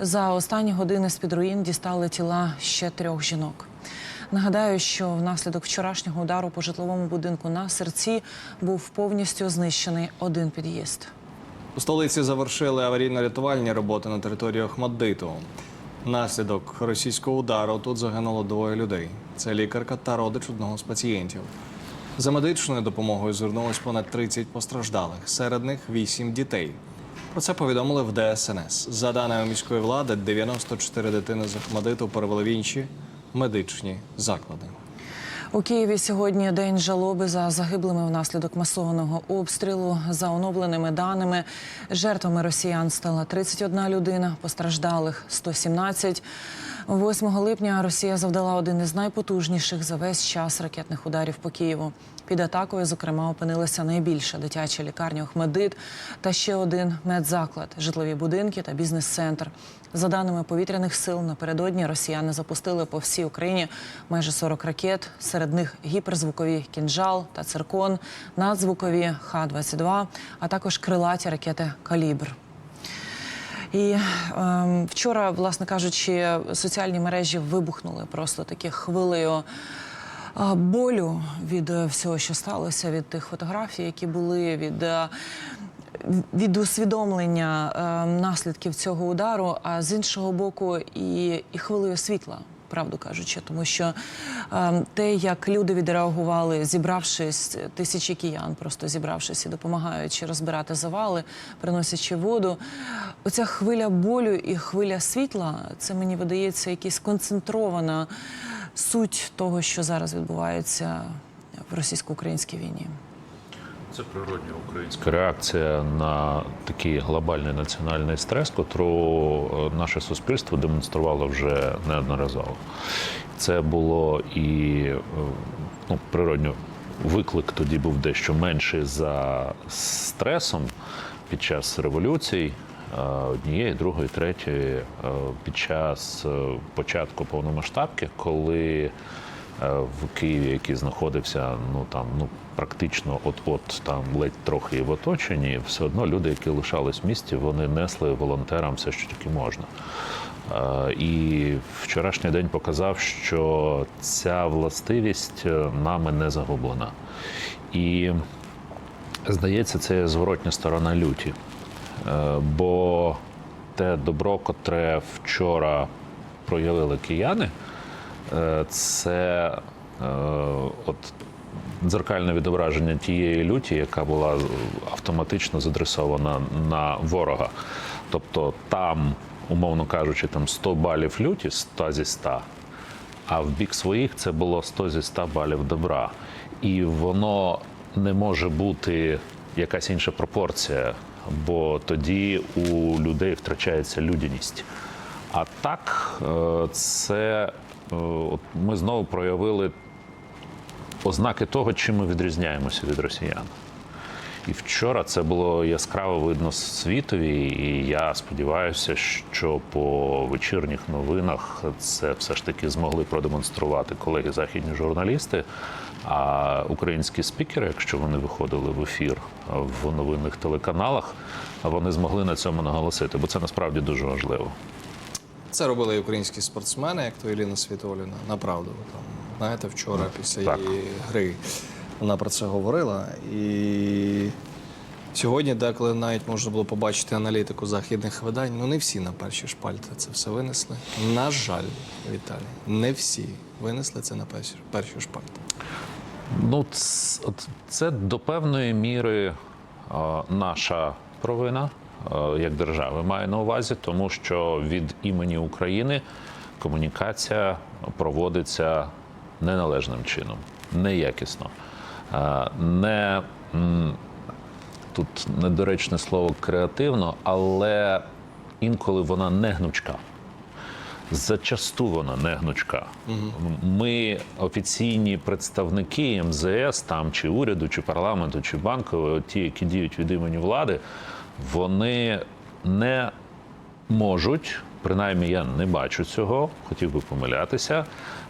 За останні години з під руїн дістали тіла ще трьох жінок. Нагадаю, що внаслідок вчорашнього удару по житловому будинку на серці був повністю знищений один під'їзд. У столиці завершили аварійно-рятувальні роботи на території Охмаддиту. Внаслідок російського удару тут загинуло двоє людей. Це лікарка та родич одного з пацієнтів. За медичною допомогою звернулось понад 30 постраждалих, серед них 8 дітей. Про це повідомили в ДСНС. За даними міської влади, 94 дитини з Охмадиту перевели в інші медичні заклади. У Києві сьогодні день жалоби за загиблими внаслідок масованого обстрілу. За оновленими даними, жертвами росіян стала 31 людина, постраждалих 117. 8 липня Росія завдала один із найпотужніших за весь час ракетних ударів по Києву. Під атакою, зокрема, опинилася найбільша дитяча лікарня Охмедит та ще один медзаклад, житлові будинки та бізнес-центр. За даними повітряних сил, напередодні росіяни запустили по всій Україні майже 40 ракет. Серед них гіперзвукові кінжал та циркон, надзвукові Х-22, а також крилаті ракети Калібр. І ем, вчора, власне кажучи, соціальні мережі вибухнули просто такі хвилею болю від е, всього, що сталося, від тих фотографій, які були, від, е, від усвідомлення е, наслідків цього удару, а з іншого боку, і, і хвилею світла. Правду кажучи, тому що е, те, як люди відреагували, зібравшись, тисячі киян, просто зібравшись і допомагаючи розбирати завали, приносячи воду. Оця хвиля болю і хвиля світла, це мені видається якась концентрована суть того, що зараз відбувається в російсько-українській війні. Це природня українська реакція на такий глобальний національний стрес, котру е, наше суспільство демонструвало вже неодноразово. Це було і е, ну, природньо виклик тоді був дещо менший за стресом під час революцій. Е, Однієї, другої, третьої, е, під час е, початку повномасштабки, коли в Києві, який знаходився ну там ну практично от-от там ледь трохи в оточенні, все одно люди, які лишались в місті, вони несли волонтерам все, що тільки можна. І вчорашній день показав, що ця властивість нами не загублена. І здається, це зворотня сторона люті. Е, Бо те добро, котре вчора проявили кияни, е, це е, от дзеркальне відображення тієї люті, яка була автоматично задресована на ворога. Тобто там, умовно кажучи, там 100 балів люті, 100 зі 100, а в бік своїх це було 100 зі 100 балів добра. І воно не може бути якась інша пропорція, бо тоді у людей втрачається людяність. А так, е, це е, от ми знову проявили ознаки того, чим ми відрізняємося від росіян. І вчора це було яскраво видно світові, і я сподіваюся, що по вечірніх новинах це все ж таки змогли продемонструвати колеги західні журналісти. А українські спікери, якщо вони виходили в ефір в новинних телеканалах, вони змогли на цьому наголосити, бо це насправді дуже важливо. Це робили і українські спортсмени, як то Еліна Світоліна. Направду, там, знаєте, вчора після Так. її гри вона про це говорила. І сьогодні, деколи навіть можна було побачити аналітику західних видань, ну не всі на перші шпальти це все винесли. На жаль, Віталій, не всі винесли це на перші, перші шпальти. Ну, це до певної міри наша провина як держави має на увазі, тому що від імені України комунікація проводиться неналежним чином, неякісно. Не тут недоречне слово креативно, але інколи вона не гнучка. Зачасту вона не гнучка. Ми офіційні представники МЗС там чи уряду, чи парламенту, чи банку, ті, які діють від імені влади, вони не можуть, принаймні я не бачу цього, хотів би помилятися,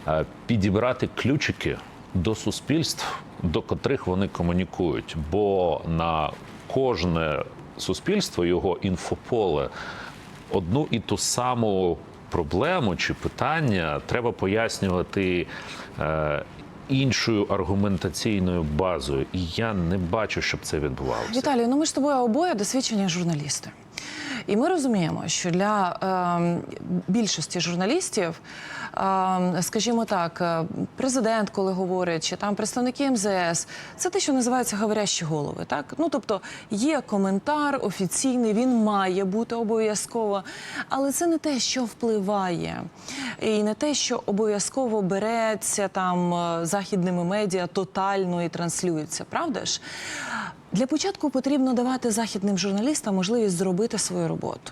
е, підібрати ключики до суспільств, до котрих вони комунікують. Бо на кожне суспільство його інфополе одну і ту саму проблему чи питання треба пояснювати. Е, Іншою аргументаційною базою, і я не бачу, щоб це відбувалося. Віталій, ну ми ж тобою обоє досвідчені журналісти. І ми розуміємо, що для ем, більшості журналістів, ем, скажімо так, е, президент, коли говорить, чи там представники МЗС, це те, що називається говорящі голови. Так, ну тобто є коментар офіційний, він має бути обов'язково, але це не те, що впливає, і не те, що обов'язково береться там е, західними медіа тотально і транслюється. Правда ж? Для початку потрібно давати західним журналістам можливість зробити свою роботу.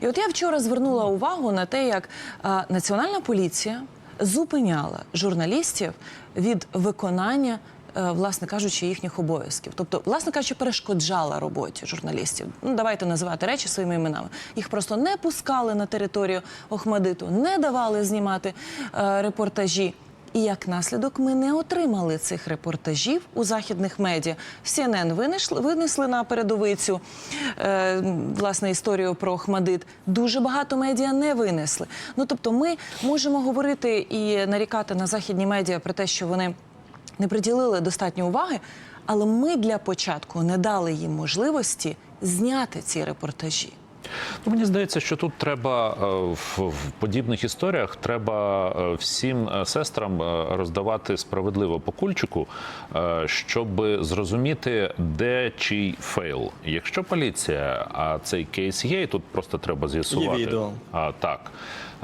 І от я вчора звернула увагу на те, як а, національна поліція зупиняла журналістів від виконання. е, Власне кажучи, їхніх обов'язків, тобто, власне кажучи, перешкоджала роботі журналістів. Ну давайте називати речі своїми іменами. Їх просто не пускали на територію Охмадиту, не давали знімати е, репортажі. І як наслідок ми не отримали цих репортажів у західних медіа. CNN винесли, на передовицю е, власне історію про Охмадит. Дуже багато медіа не винесли. Ну тобто, ми можемо говорити і нарікати на західні медіа про те, що вони не приділили достатньо уваги, але ми для початку не дали їм можливості зняти ці репортажі. Ну, мені здається, що тут треба е, в, в подібних історіях треба е, всім е, сестрам роздавати справедливо по кульчику, щоб зрозуміти, де чий фейл. Якщо поліція, а цей кейс є, і тут просто треба з'ясувати. Є відео. А, так.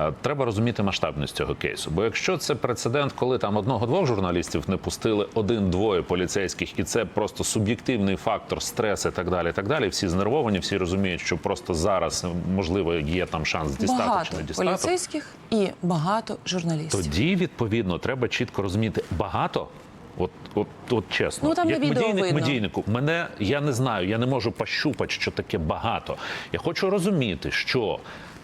Е, Треба розуміти масштабність цього кейсу. Бо якщо це прецедент, коли там одного-двох журналістів не пустили один-двоє поліцейських, і це просто суб'єктивний фактор, стрес і так далі. і так далі. Всі знервовані, всі розуміють, що просто зараз можливо є там шанс дістати багато чи не дістати. поліцейських і багато журналістів. Тоді відповідно треба чітко розуміти багато. От, от, от чесно, Ну, там як медійник, видно. медійнику, мене я не знаю, я не можу пощупати, що таке багато. Я хочу розуміти, що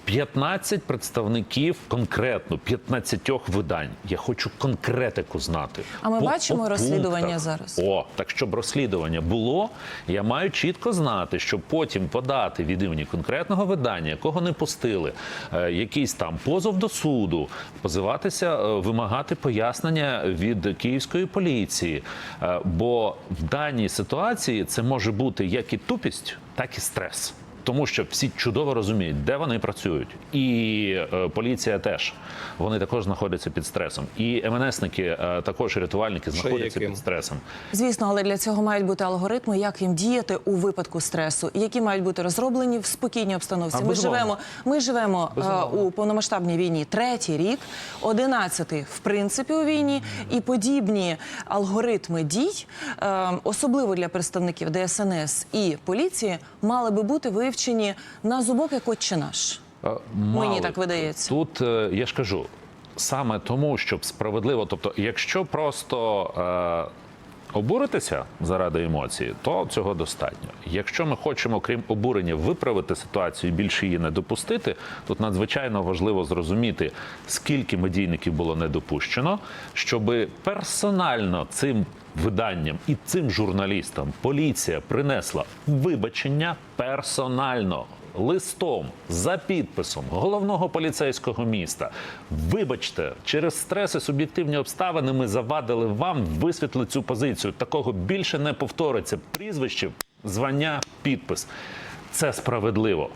15 представників конкретно 15 видань. Я хочу конкретику знати. А ми По- бачимо по розслідування пунктах. зараз? О, так щоб розслідування було, я маю чітко знати, щоб потім подати від імені конкретного видання, якого не пустили, е, якийсь там позов до суду, позиватися, е, вимагати пояснення від київської поліції. Е, бо в даній ситуації це може бути як і тупість, так і стрес. Тому що всі чудово розуміють, де вони працюють, і е, поліція теж вони також знаходяться під стресом. І МНСники, е, також рятувальники знаходяться під стресом. Звісно, але для цього мають бути алгоритми, як їм діяти у випадку стресу, які мають бути розроблені в спокійній обстановці. А, ми живемо, ми живемо е, Безумовно. у повномасштабній війні третій рік, одинадцятий в принципі у війні, і подібні алгоритми дій, е, особливо для представників ДСНС і поліції, мали би бути вивчені на зубок, як отче наш. Е, Мені так видається. Тут е, я ж кажу, саме тому, щоб справедливо, тобто, якщо просто. Обуритися заради емоцій, то цього достатньо. Якщо ми хочемо, крім обурення, виправити ситуацію і більше її не допустити, тут надзвичайно важливо зрозуміти, скільки медійників було не допущено, щоб персонально цим виданням і цим журналістам поліція принесла вибачення персонально листом за підписом головного поліцейського міста. Вибачте, через стрес і суб'єктивні обставини ми завадили вам висвітлити цю позицію. Такого більше не повториться. Прізвище, звання, підпис. Це справедливо.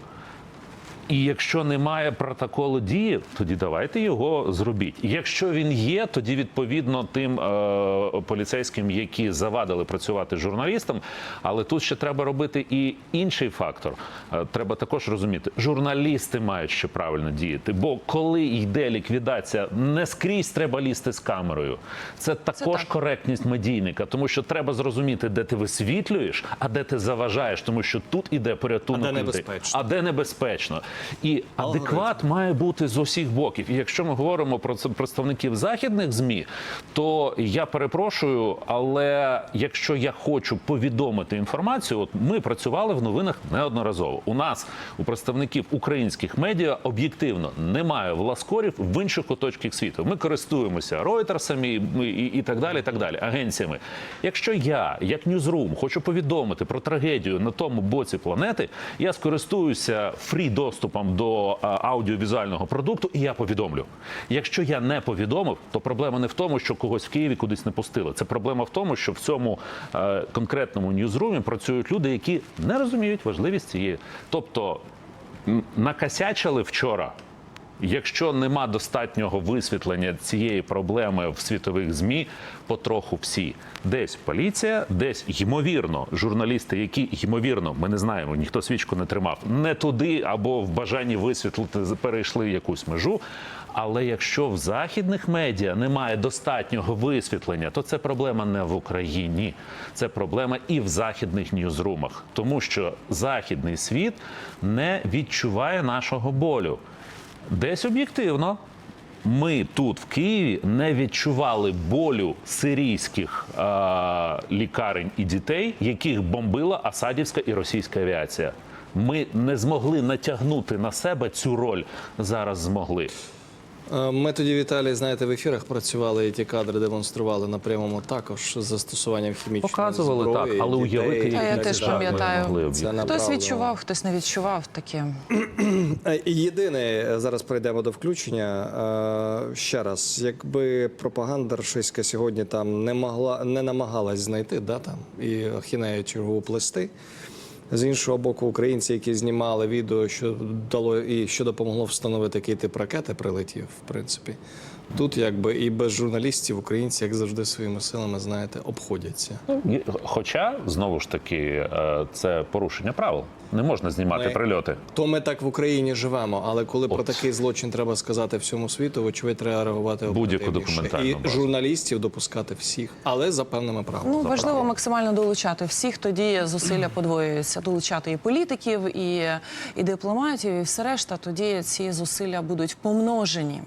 І якщо немає протоколу дії, тоді давайте його зробіть. Якщо він є, тоді відповідно тим е, поліцейським, які завадили працювати журналістам. Але тут ще треба робити і інший фактор. Е, треба також розуміти, журналісти мають ще правильно діяти. Бо коли йде ліквідація, не скрізь треба лізти з камерою. Це також так. коректність медійника, тому що треба зрозуміти, де ти висвітлюєш, а де ти заважаєш, тому що тут іде порятунок А де людей. небезпечно. А де небезпечно. І адекват має бути з усіх боків. І якщо ми говоримо про представників західних змі, то я перепрошую, але якщо я хочу повідомити інформацію, от ми працювали в новинах неодноразово. У нас у представників українських медіа об'єктивно немає власкорів в інших куточках світу. Ми користуємося Ройтерсами і, і, і так далі. і так далі, агенціями. Якщо я, як Ньюзрум, хочу повідомити про трагедію на тому боці планети, я скористуюся фрі доступом доступом до аудіовізуального продукту, і я повідомлю. Якщо я не повідомив, то проблема не в тому, що когось в Києві кудись не пустили. Це проблема в тому, що в цьому е, конкретному ньюзрумі працюють люди, які не розуміють важливість цієї. Тобто накосячили вчора. Якщо нема достатнього висвітлення цієї проблеми в світових змі, потроху всі десь поліція, десь ймовірно журналісти, які ймовірно, ми не знаємо, ніхто свічку не тримав, не туди або в бажанні висвітлити перейшли якусь межу. Але якщо в західних медіа немає достатнього висвітлення, то це проблема не в Україні, це проблема і в західних ньюзрумах, тому що західний світ не відчуває нашого болю. Десь об'єктивно. Ми тут в Києві не відчували болю сирійських е, лікарень і дітей, яких бомбила асадівська і російська авіація. Ми не змогли натягнути на себе цю роль. Зараз змогли. Е, Ми тоді, Віталій, знаєте, в ефірах працювали і ті кадри демонстрували на прямому також з застосуванням хімічної Показували зброї, так, але уявити, Та я теж пам'ятаю. Це. Хтось направду. відчував, хтось не відчував таке. І Єдине, зараз перейдемо до включення. Е, Ще раз, якби пропаганда рашистська сьогодні там не могла, не намагалась знайти, да, там, і ахінею чергову плести. З іншого боку, українці, які знімали відео, що дало і що допомогло встановити, який тип ракети прилетів, в принципі. Тут якби і без журналістів українці, як завжди, своїми силами, знаєте, обходяться. Хоча знову ж таки е, це порушення правил. Не можна знімати Ми- прильоти. То ми так в Україні живемо, але коли про такий злочин треба сказати всьому світу, вочевидь, треба реагувати Будь-яку документальну і базу. журналістів допускати всіх, але за певними правилами. Ну важливо максимально долучати всіх. Тоді зусилля подвоюються. Долучати і політиків, і, і дипломатів, і все решта. Тоді ці зусилля будуть помножені.